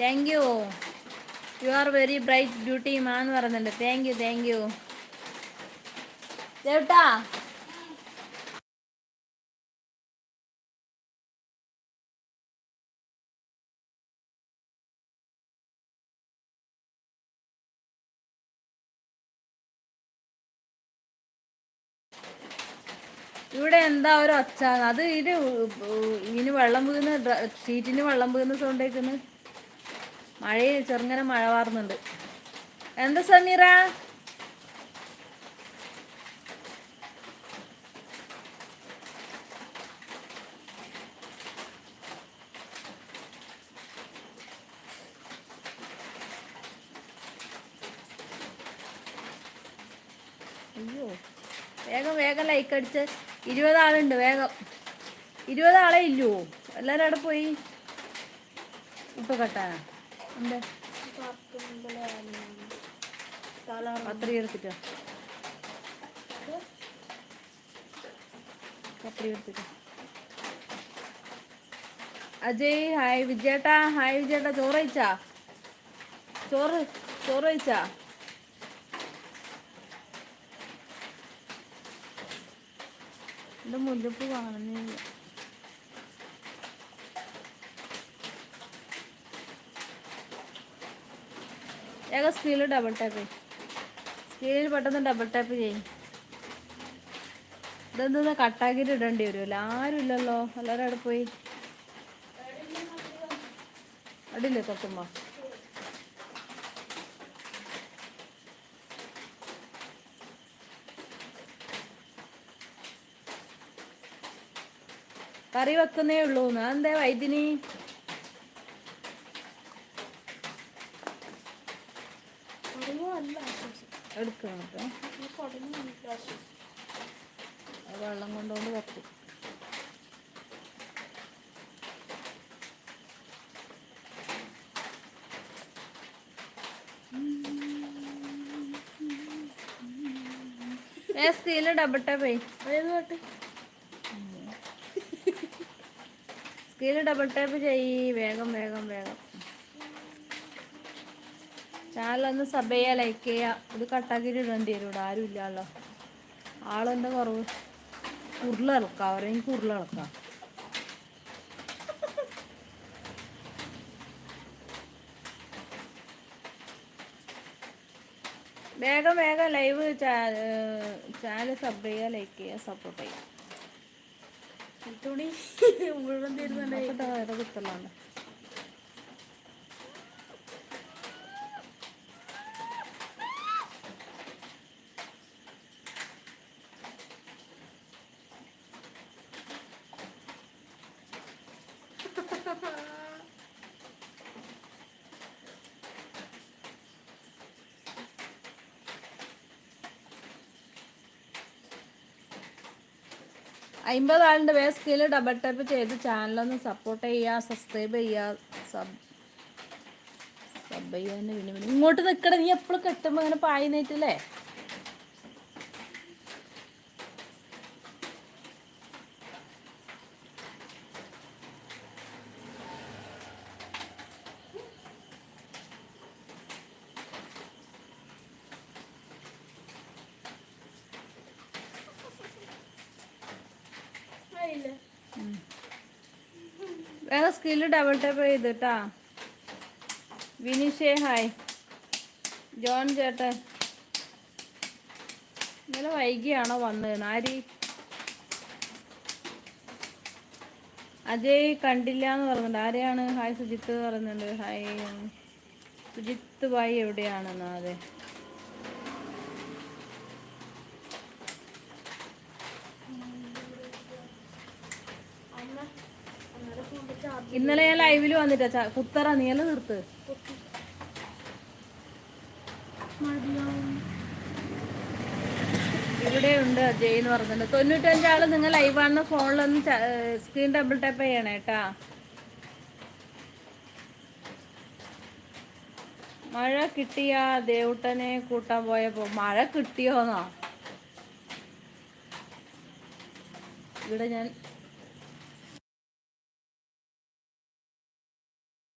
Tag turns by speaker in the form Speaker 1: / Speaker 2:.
Speaker 1: Thank you you are very bright beauty മാ എന്ന് പറയുന്നുണ്ട്. താങ്ക് യു താങ്ക് യു ചേട്ടാ ഇവിടെ എന്താ ഒരു ഒച്ച? അത് ഇത് ഇതിന് വെള്ളം വീഴുന്ന സീറ്റിന് വെള്ളം വീഴുന്ന സൗണ്ട് കേൾക്കുന്നു? മഴ ചെറുങ്ങനെ മഴ വാർന്നുണ്ട്. എന്താ സമീറ? അയ്യോ വേഗം വേഗം ലൈക്ക് അടിച്ച്. ഇരുപത് ആളുണ്ട് വേഗം. ഇരുപത് ആളെ ഇല്ലയോ എല്ലാവരും അവിടെ പോയി? ഇപ്പൊ കട്ടാനാ. പത്രി എടുത്തിട്ടോ പത്രി എടുത്തിട്ടോ അജയ് ഹായ് വിജയേട്ടാ. ഹായ് വിജയേട്ടാ ചോറ് കഴിച്ചാ? ചോറ് ചോറ് കഴിച്ചാ? എന്റെ മുല്ലപ്പൂ കാണുന്നില്ല ഏക സ്ക്രീനിൽ ഡബിൾ ടാപ്പ് ചെയ്യും. സ്ക്രീനിൽ പെട്ടെന്ന് ഡബിൾ ടാപ്പ് ചെയ്യും. ഇതെന്താ കട്ടാക്കിയിട്ട് ഇടേണ്ടി വരുമല്ലോ ആരും ഇല്ലല്ലോ. എല്ലാവരും അവിടെ പോയി? അടിയില്ലേ തൊട്ടുമ്പോ കറി വെക്കുന്നേ ഉള്ളൂ എന്തേ വൈദ്യനി? എടുക്കണം അത് വെള്ളം കൊണ്ടുകൊണ്ട് വെക്കും സ്കീൽ സ്ക്രീനിൽ ഡബിൾ ടാപ്പ് സ്ക്രീനിൽ ഡബിൾ ടാപ്പ് ചെയ്യ് വേഗം വേഗം വേഗം ചാനലൊന്ന് സബ് ചെയ്യുക ലൈക്ക് ചെയ്യുക ഇത് കട്ടാക്കിയിട്ട് ഇടേണ്ടി വരും ഇവിടെ ആരും ഇല്ലല്ലോ ആളെന്താ കുറവ് ഉരുളിളക്കാം അവരെനിക്ക് ഉരുളിളക്കാം വേഗം വേഗം ലൈവ് ചാനൽ സബ് ചെയ്യുക ലൈക്ക് ചെയ്യുക സപ്പോർട്ട് ചെയ്യുക
Speaker 2: തുണി മുഴുവൻ തരുന്നുണ്ട്?
Speaker 1: കുത്തലാണ്. അമ്പത് ആളിന്റെ വേ സ്കിൽ ഡബിൾ ടാപ്പ് ചെയ്ത് ചാനലൊന്ന് സപ്പോർട്ട് ചെയ്യുക സബ്സ്ക്രൈബ് ചെയ്യുക സബ് സബ് ചെയ്യാൻ പിന്നെ ഇങ്ങോട്ട് നിൽക്കണം നീ എപ്പോഴും കെട്ടുമ്പോൾ അങ്ങനെ പായി വേറെ സ്കില്ല് ഡബിൾ ടാപ്പ് കേട്ടാ വിനിഷേ ഹായ് ജോൺ ചേട്ടൻ. ഇന്നലെ വൈകിയാണോ വന്നത്? ആരി? അജയ് കണ്ടില്ല എന്ന് പറയുന്നുണ്ട് ആരെയാണ്? ഹായ് സുജിത്ത് പറയുന്നുണ്ട്. ഹായ്. സുജിത്ത് ഭായി എവിടെയാണെന്നാ. അതെ. ഇന്നലെ ഞാൻ ലൈവിൽ വന്നിട്ടാ. കുത്തറ നീല നിർത്ത്. ഇവിടെ ഉണ്ട് അജയ് എന്ന് പറഞ്ഞിട്ടുണ്ട് തൊണ്ണൂറ്റഞ്ചാൾ നിങ്ങൾ ലൈവ് ആണെന്ന ഫോണിലൊന്ന് സ്ക്രീൻ ഡബിൾ ടാപ്പ് ചെയ്യണേ കേട്ടാ മഴ കിട്ടിയ ദേവുട്ടനെ കൂട്ടാൻ പോയപ്പോ മഴ കിട്ടിയോന്നോ? ഇവിടെ ഞാൻ